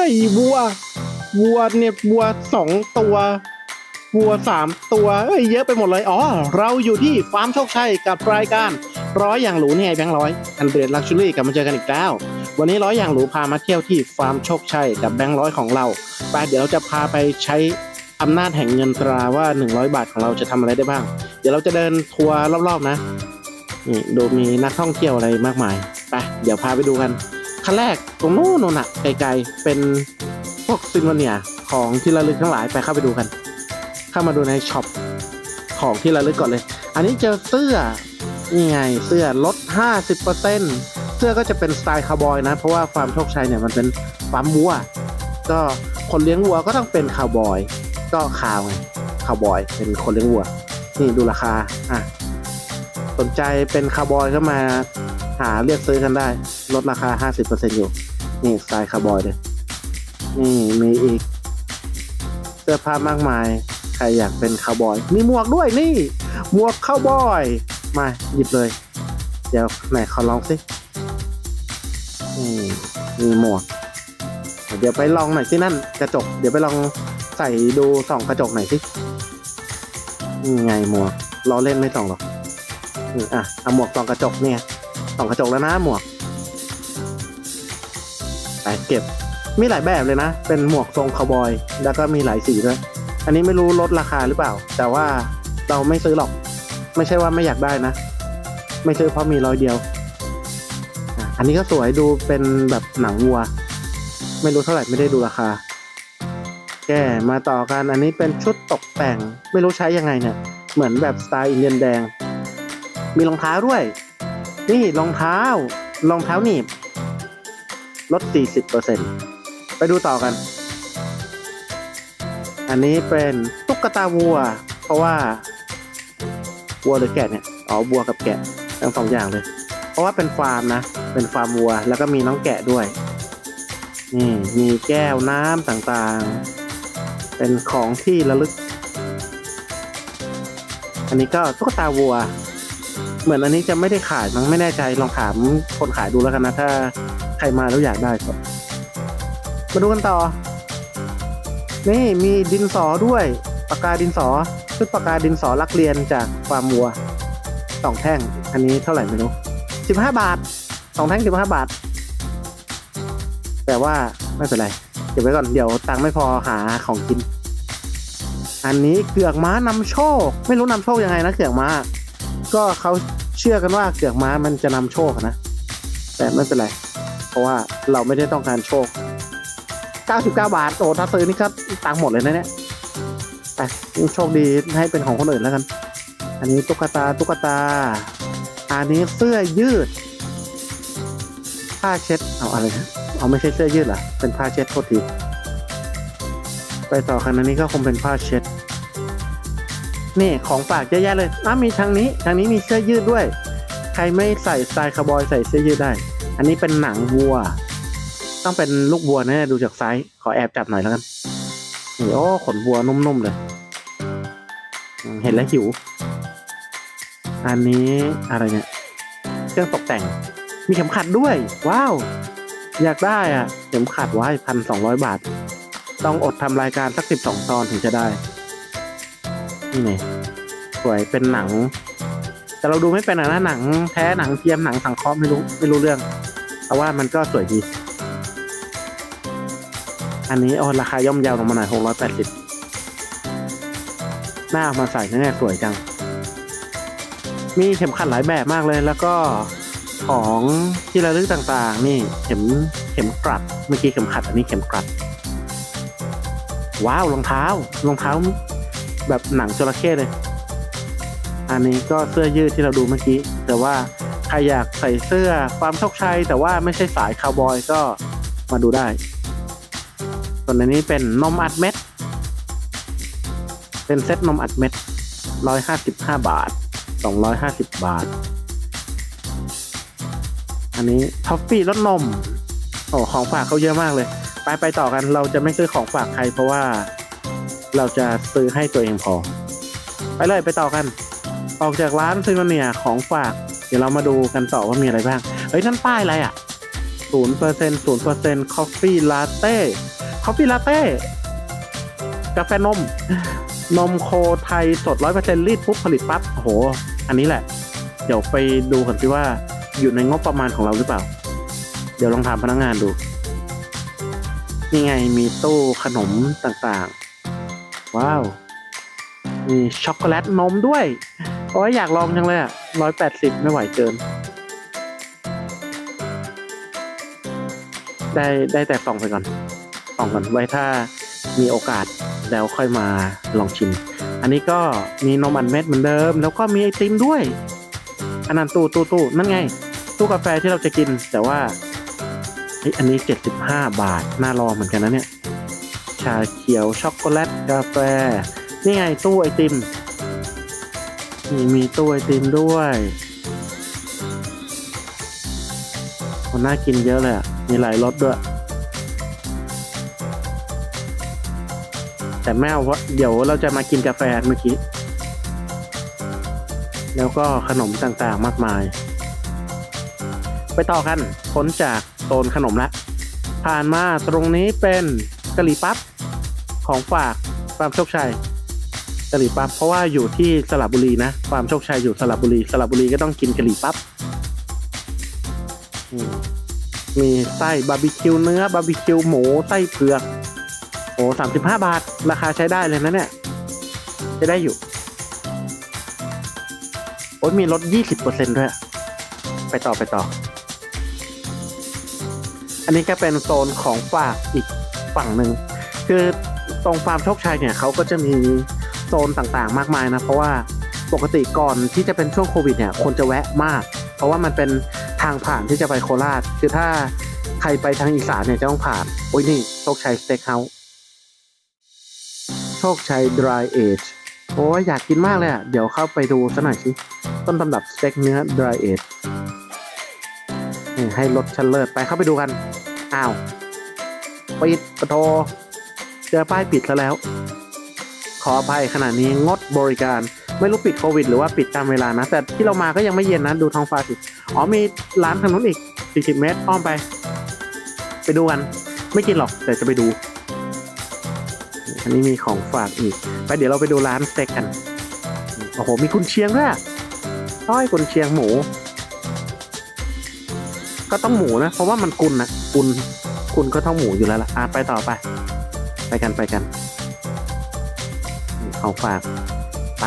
ฮ้ยวัววัวเนี่ยวัวสองตัววัวสามตัวเอ้ยเยอะไปหมดเลยอ๋อเราอยู่ที่ฟาร์มโชคชัยกับรายการร้อยอย่างหรูเนี่ยไอแบงค์ร้อยอันเดรลักชัวรี่กลับมาเจอกันอีกแล้ววันนี้ร้อยอย่างหรูพามาเที่ยวที่ฟาร์มโชคชัยกับแบงค์ร้อยของเราไปเดี๋ยวเราจะพาไปใช้อำนาจแห่งเงินตราว่า 100 บาทของเราจะทำอะไรได้บ้าง เดี๋ยวเราจะเดินทัวร์รอบๆนะนี่ดูมีนักท่องเที่ยวอะไรมากมายไปเดี๋ยวพาไปดูกัน ขั้นแรกตรงโน้นน่ะไกลๆเป็นพวกซินวเนียของที่ระลึกทั้งหลายไปเข้าไปดูกัน เข้ามาดูในช็อปของที่ระลึกก่อนเลย อันนี้เจอเสื้อนี่ไงเสื้อลด 50%เสื้อก็จะเป็นสไตล์คาวบอยนะ เพราะว่าฟาร์มโชคชัยเนี่ยมันเป็นฟาร์มวัว ก็คนเลี้ยงวัวก็ต้องเป็นคาวบอย ก็คาวไงคาวบอยเป็นคนเลี้ยงวัว นี่ดูราคาอะสนใจเป็นคาวบอยก็มาหาเรียกซื้อกันได้ ลดราคา 50%อยู่ นี่สไตล์คาวบอยเลย นี่มีอีก เสื้อผ้ามากมาย ใครอยากเป็นคาวบอย มีหมวกด้วยนี่ หมวกคาวบอย มาหยิบเลย เดี๋ยวไหนขอลองสิมมีหมวก เดี๋ยวไปลองหน่อยสินั่นกระจก เดี๋ยวไปลองใส่ดูส่องกระจกหน่อยสินี่ไงหมวกล้อเล่นไม่ส่องหรอกอะเอาหมวกส่องกระจกเนี่ยส่องกระจกแล้วนะหมวก เก็บ มีหลายแบบเลยนะ เป็นหมวกทรงคาวบอย แล้วก็มีหลายสีด้วย อันนี้ไม่รู้ลดราคาหรือเปล่า แต่ว่าเราไม่ซื้อหรอก ไม่ใช่ว่าไม่อยากได้นะ ไม่ซื้อเพราะมีร้อยเดียว อันนี้ก็สวยดูเป็นแบบหนังวัว ไม่รู้เท่าไหร่ไม่ได้ดูราคาแกมาต่อกันอันนี้เป็นชุดตกแต่ง ไม่รู้ใช้ยังไงเนี่ย เหมือนแบบสไตล์อินเดียนแดง มีรองเท้าด้วย นี่รองเท้ารองเท้าหนีบ ลด 40%ไปดูต่อกัน อันนี้เป็นตุ๊กตาวัว เพราะว่า วัวหรือแกะเนี่ย อ๋อวัวกับแกะทั้งสองอย่างเลย เพราะว่าเป็นฟาร์มนะ เป็นฟาร์มวัว แล้วก็มีน้องแกะด้วย นี่มีแก้วน้ำต่างๆ เป็นของที่ระลึก อันนี้ก็ตุ๊กตาวัวเหมือนอันนี้จะไม่ได้ขายมั้งไม่แน่ใจลองถามคนขายดูแล้วกันนะ ถ้า ใครมาแล้วอยากได้ก็มาดูกันต่อ นี่มีดินสอด้วยปากกาดินสอชุดปากกาดินสอลักเรียนจากฟาร์มวัวสองแท่ง อันนี้เท่าไหร่ไม่รู้สิบห้าบาทสองแท่งสิบห้าบาท แต่ว่าไม่เป็นไร เก็บไว้ก่อนเดี๋ยวตังค์ไม่พอหาของกิน อันนี้เกือกม้านำโชค ไม่รู้นำโชคยังไงนะเกือกม้า ก็เขาเชื่อกันว่าเกือกม้ามันจะนำโชคนะ แต่ไม่เป็นไร เพราะว่าเราไม่ได้ต้องการโชค 99 บาท โอ้ถ้าซื้อนี่ก็ตังหมดเลยนะเนี่ยไปโชคดีให้เป็นของคนอื่นแล้วกัน อันนี้ตุ๊กตาตุ๊กตา อันนี้เสื้อยืด ผ้าเช็ด เอาอะไรนะเอาไม่ใช่เสื้อยืดหรอ เป็นผ้าเช็ดโทษที ไปต่อกันอันนี้ก็คงเป็นผ้าเช็ด นี่ของฝากเยอะแยะเลยอ้ามีทางนี้ ทางนี้มีเสื้อยืดด้วย ใครไม่ใส่สไตล์คาวบอยใส่เสื้อยืดได้ อันนี้เป็นหนังวัว ต้องเป็นลูกวัวนะดูจากไซส์ขอแอบจับหน่อยแล้วกันนี่โอ้ขนวัวนุ่มๆเลย เห็นแล้วหิว อันนี้อะไรเนี่ยเครื่องตกแต่ง มีเข็มขัดด้วย ว้าว อยากได้อะ เข็มขัดไว้พันสองร้อยบาท ต้องอดทำรายการสักสิบสองตอนถึงจะได้ นี่ไงสวยเป็นหนัง แต่เราดูไม่เป็นอะนะหนัง แท้หนังเทียมหนังสังเคราะห์ไม่รู้ไม่รู้เรื่อง แต่ว่ามันก็สวยดี อันนี้โอ้ราคาย่อมเยาวลงมาหน่อยหกร้อยแปดสิบหน้าเอามาใส่เนี่ยสวยจัง มีเข็มขัดหลายแบบมากเลย แล้วก็ของที่ระลึกต่างๆ นี่เข็มเข็มกลัด เมื่อกี้เข็มขัดอันนี้เข็มกลัด ว้าวรองเท้ารองเท้า แบบหนังจระเข้เลย อันนี้ก็เสื้อยืดที่เราดูเมื่อกี้ แต่ว่า ใครอยากใส่เสื้อความโชคชัย แต่ว่าไม่ใช่สายคาวบอยก็มาดูได้ ส่วนอันนี้เป็นนมอัดเม็ด เป็นเซ็ตนมอัดเม็ดร้อยห้าสิบห้าบาทสองร้อยห้าสิบบาท อันนี้ท็อฟฟี่รสนม โอ้ของฝากเขาเยอะมากเลย ไปไปต่อกันเราจะไม่ซื้อของฝากใครเพราะว่าเราจะซื้อให้ตัวเองพอ ไปเลยไปต่อกัน ออกจากร้านซิโนเนียของฝาก เดี๋ยวเรามาดูกันต่อว่ามีอะไรบ้าง เฮ้ย นั่นป้ายอะไรอะศูนย์เปอร์เซ็นต์ศูนย์เปอร์เซ็นต์คอฟฟี่ลาเต้คอฟฟี่ลาเต้กาแฟนม นมโคไทยสดร้อยเปอร์เซ็นต์รีดปุ๊บผลิตปั๊บโอ้โห อันนี้แหละ เดี๋ยวไปดูกันสิว่าอยู่ในงบประมาณของเราหรือเปล่า เดี๋ยวลองถามพนักงานดู นี่ไงมีตู้ขนมต่างๆ ว้าว มีช็อกโกแลตนมด้วย โอ้ยอยากลองจังเลยอะ ร้อยแปดสิบไม่ไหวเกิน ได้ได้แต่ส่องไปก่อนส่องก่อนไว้ถ้ามีโอกาสแล้วค่อยมาลองชิม อันนี้ก็มีนมอันเม็ดเหมือนเดิม แล้วก็มีไอติมด้วย อันนั้นตู้ตู้ตู้นั่นไง ตู้กาแฟที่เราจะกิน แต่ว่าอันนี้เจ็ดสิบห้าบาท น่าลอเหมือนกันนะเนี่ย ชาเขียวช็อกโกแลตกาแฟ นี่ไงตู้ไอติม นี่มีตู้ไอติมด้วยมันน่ากินเยอะเลยอะ มีหลายรสด้วย แต่แม่ว่าเดี๋ยวเราจะมากินกาแฟเมื่อกี้ แล้วก็ขนมต่างๆมากมาย ไปต่อกันพ้นจากโซนขนมละ ผ่านมาตรงนี้เป็นกะหรี่ปั๊บของฝากฟามโชคชัย กะหรี่ปั๊บเพราะว่าอยู่ที่สระบุรีนะฟาร์มโชคชัยอยู่สระบุรีสระบุรีก็ต้องกินกะหรี่ปั๊บมีไส้บาร์บีคิวเนื้อบาร์บีคิวหมูไส้เผือกโอ้สามสิบห้าบาท ราคาใช้ได้เลยนะเนี่ยใช้ได้อยู่ โอ้ยมีลดยี่สิบเปอร์เซ็นด้วย ไปต่อไปต่อ อันนี้ก็เป็นโซนของฝากอีกฝั่งหนึ่ง คือตรงฟาร์มโชคชัยเนี่ยเขาก็จะมี โซนต่างๆ มากมายนะ เพราะว่าปกติก่อนที่จะเป็นช่วงโควิดเนี่ยคนจะแวะมาก เพราะว่ามันเป็นทางผ่านที่จะไปโคราช คือถ้าใครไปทางอีสานเนี่ยจะต้องผ่าน โอ้ยนี่โชคชัยสเต็กเฮาส์โชคชัย dry age โอ้ยอยากกินมากเลยอะ เดี๋ยวเข้าไปดูสักหน่อยสิ ต้นตำรับสเต็กเนื้อ dry age นี่ให้รสชันเลิศไปเข้าไปดูกัน อ้าวปิดปะโทเจอป้ายปิดซะแล้ว ขออภัยขณะนี้งดบริการ ไม่รู้ปิดโควิด หรือว่าปิดตามเวลานะ แต่ที่เรามาก็ยังไม่เย็นนะดูท้องฟ้าสิอ๋อมีร้านทางนู้นอีก 40 เมตรอ้อมไป ไปดูกัน ไม่กินหรอกแต่จะไปดู อันนี้มีของฝากอีก ไปเดี๋ยวเราไปดูร้านสเต็กกันโอ้โหมีกุนเชียงด้วยต้อยกุนเชียงหมู ก็ต้องหมูนะ เพราะว่ามันกุนนะกุนกุนก็ต้องหมูอยู่แล้วล่ะอะไปต่อไป ไปกันไปกัน ของฝากไป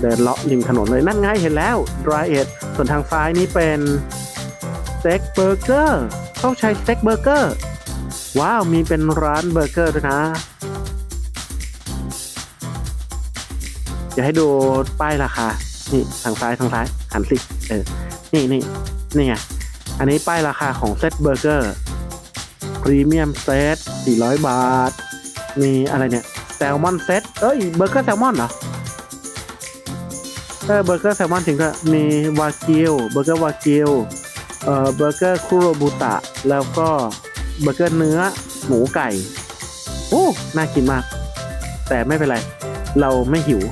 เดินเลาะริมถนนเลยนั่นไงเห็นแล้ว dry age ส่วนทางซ้ายนี้เป็นสเต็กเบอร์เกอร์ต้องใช้สเต็กเบอร์เกอร์ว้าว มีเป็นร้านเบอร์เกอร์ด้วยนะเดี๋ยวให้ดูป้ายราคา นี่ทางซ้ายทางซ้ายหันสิ เออ นี่นี่นี่ไง อันนี้ป้ายราคาของเซตเบอร์เกอร์พรีเมียมเซต400 บาท มีอะไรเนี่ย แซลมอนเซตเอ้ยเบอร์เกอร์แซลมอนเหรอเออเบอร์เกอร์แซลมอนถึงก็มีวากิวเบอร์เกอร์วากิวเอ่อเบอร์เกอร์คุโรบุตะ แล้วก็เบอร์เกอร์เนื้อหมูไก่ โอ้ น่ากินมาก แต่ไม่เป็นไร เราไม่หิว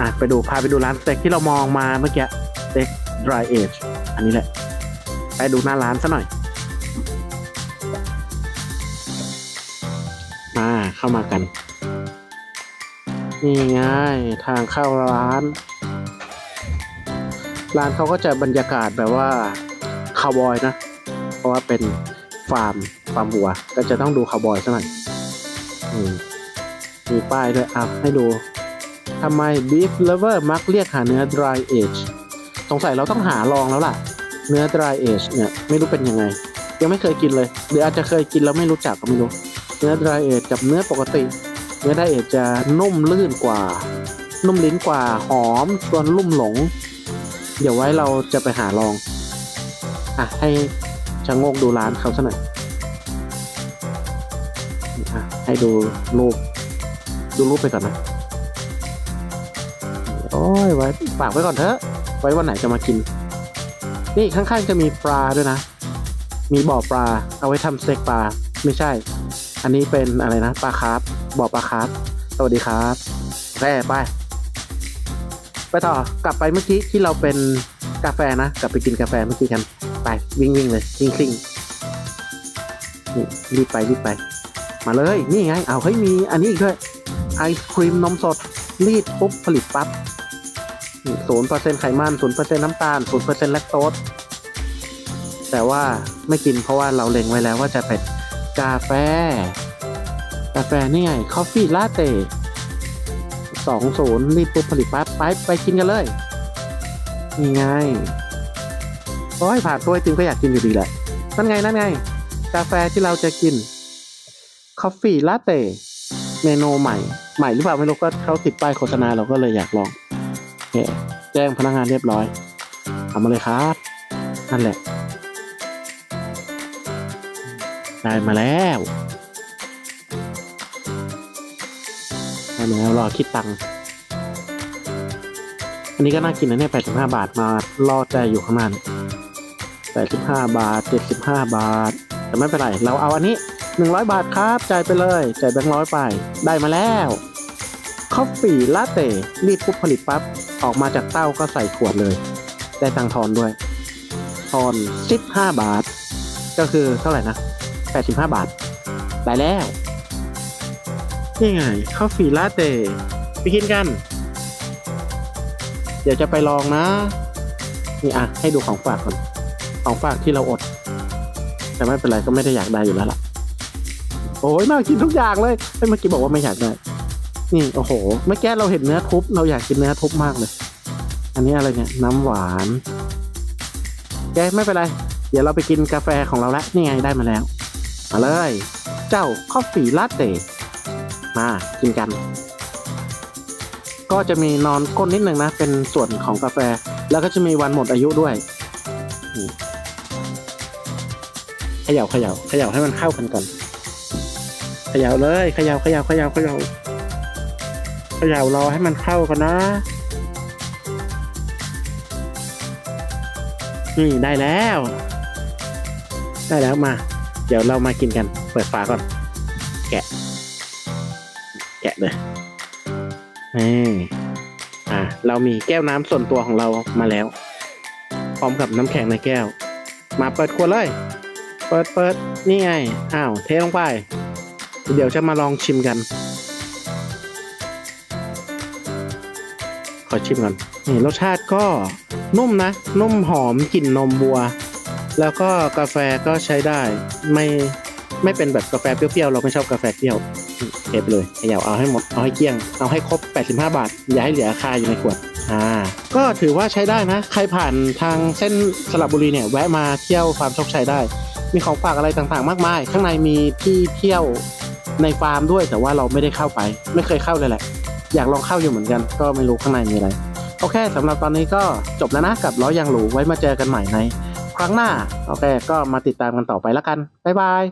อะ ไปดู พาไปดูร้านสเต็กที่เรามองมาเมื่อกี้สเต็ก dry age อันนี้แหละ ไปดูหน้าร้านซะหน่อย เข้ามากัน นี่ไงทางเข้าร้าน ร้านเขาก็จะบรรยากาศแบบว่าคาวบอยนะ เพราะว่าเป็นฟาร์มฟาร์มวัว ก็จะต้องดูคาวบอยซะหน่อยอืมมีป้ายด้วยอะให้ดูทำไม beef lover มักเรียกหาเนื้อ dry age สงสัยเราต้องหาลองแล้วล่ะ เนื้อ dry age เนี่ย ไม่รู้เป็นยังไง ยังไม่เคยกินเลย หรืออาจจะเคยกินแล้วไม่รู้จักก็ไม่รู้ เนื้อ dry age กับเนื้อปกติ เนื้อ dry age จะนุ่มลื่นกว่า นุ่มลิ้นกว่าหอมส่วนลุ่มหลง เดี๋ยวไว้เราจะไปหาลอง อะ ให้ชะงกดูร้านเขาซะหน่อยอะให้ดูรูป ดูรูปไปก่อนนะ โอ้ยไว้ฝากไว้ก่อนเถอะ ไว้วันไหนจะมากิน นี่ข้างๆจะมีปลาด้วยนะ มีบ่อปลา เอาไว้ทำสเต็กปลา ไม่ใช่ อันนี้เป็นอะไรนะปลาคร์ฟบ่อปลาคร์ฟสวัสดีครับแร่ไป ไปต่อกลับไปเมื่อกี้ที่เราเป็นกาแฟนะกลับไปกินกาแฟเมื่อกี้กันไปวิ่งวิ่งเลยวิ่งซิ่งรีบไปรีบไป มาเลยนี่ไงเอาเฮ้ยมีอันนี้อีกด้วยไอศครีมนมสดรีดปุ๊บผลิตปั๊บศูนย์เปอร์เซ็นต์ไขมันศูนย์เปอร์เซ็นต์น้ำตาลศูนย์เปอร์เซ็นต์แลคโตสแต่ว่าไม่กินเพราะว่าเราเล็งไว้แล้วว่าจะเป็น กาแฟ กาแฟนี่ไงคอฟฟี่ลาเต้สองศูนย์รีดปุ๊บผลิตปั๊บไปไปกินกันเลยนี่ไงโอ้ยผ่านตัวไอติมก็อยากกินอยู่ดีแหละนั่นไงนั่นไง กาแฟที่เราจะกินคอฟฟี่ลาเต้เมนูใหม่ ใหม่หรือเปล่าไม่รู้ก็เขาติดป้ายโฆษณาเราก็เลยอยากลองโอเคแจ้งพนักงานเรียบร้อยเอามาเลยครับ นั่นแหละ ได้มาแล้วได้มาแล้วรอคิดตังค์อันนี้ก็น่ากินนะเนี่ย85บาทมารอใจอยู่ข้างหน้า85บาท75บาท แต่ไม่เป็นไร เราเอาอันนี้100บาทครับจ่ายไปเลยจ่ายแบงค์ร้อยไป ได้มาแล้วคอฟฟี่ลาเต้รีบปุ๊บผลิตปั๊บ ออกมาจากเต้าก็ใส่ขวดเลย ได้ตังค์ทอนด้วย ทอน 15 บาท ก็คือเท่าไหร่นะ 85 บาท ได้แล้วนี่ไงคอฟฟี่ลาเต้ไปกินกัน เดี๋ยวจะไปลองนะ นี่อะ ให้ดูของฝากก่อน ของฝากที่เราอด แต่ไม่เป็นไรก็ไม่ได้อยากได้อยู่แล้วล่ะ โอ้ยน่ากินทุกอย่างเลยเฮ้ยเมื่อกี้บอกว่าไม่อยากได้นี่โอ้โห เมื่อกี้เราเห็นเนื้อทุบ เราอยากกินเนื้อทุบมากเลย อันนี้อะไรเนี่ย น้ำหวานแกไม่เป็นไร เดี๋ยวเราไปกินกาแฟของเราละนี่ไงได้มาแล้ว มาเลย เจ้าคอฟฟี่ลาเต้มากินกัน ก็จะมีนอนก้นนิดนึงนะ เป็นส่วนของกาแฟ แล้วก็จะมีวันหมดอายุด้วยนี่เขย่าเขย่าเขย่าให้มันเข้ากันก่อนเขย่าเลยเขย่าเขย่าเขย่าเขย่าเขย่ารอให้มันเข้ากันนะนี่ได้แล้ว ได้แล้วมา เดี๋ยวเรามากินกัน เปิดฝาก่อน แกะ แกะเลยนี่อะเรามีแก้วน้ำส่วนตัวของเรามาแล้ว พร้อมกับน้ำแข็งในแก้ว มาเปิดขวดเลย เปิดเปิดนี่ไง อ้าว เทลงไป เดี๋ยวจะมาลองชิมกัน ขอชิมก่อนนี่รสชาติก็นุ่มนะ นุ่มหอมกลิ่นนมบัว แล้วก็กาแฟก็ใช้ได้ไม่ไม่เป็นแบบกาแฟเปรี้ยวๆเราไม่ชอบกาแฟเปรี้ยวเทไปเลยเขย่าเอาให้หมดเอาให้เกลี้ยงเอาให้ครบ 85 บาท อย่าให้เหลือคาอยู่ในขวดอ่าก็ถือว่าใช้ได้นะ ใครผ่านทางเส้นสระบุรีเนี่ยแวะมาเที่ยวฟาร์มโชคชัยได้ มีของฝากอะไรต่างๆ มากมาย ข้างในมีที่เที่ยวในฟาร์มด้วยแต่ว่าเราไม่ได้เข้าไป ไม่เคยเข้าเลยแหละ อยากลองเข้าอยู่เหมือนกัน ก็ไม่รู้ข้างในมีอะไรโอเคสำหรับตอนนี้ก็จบแล้วนะกับล้อยางหรูไว้มาเจอกันใหม่ใน ครั้งหน้า โอเค ก็มาติดตามกันต่อไปแล้วกัน บ๊ายบาย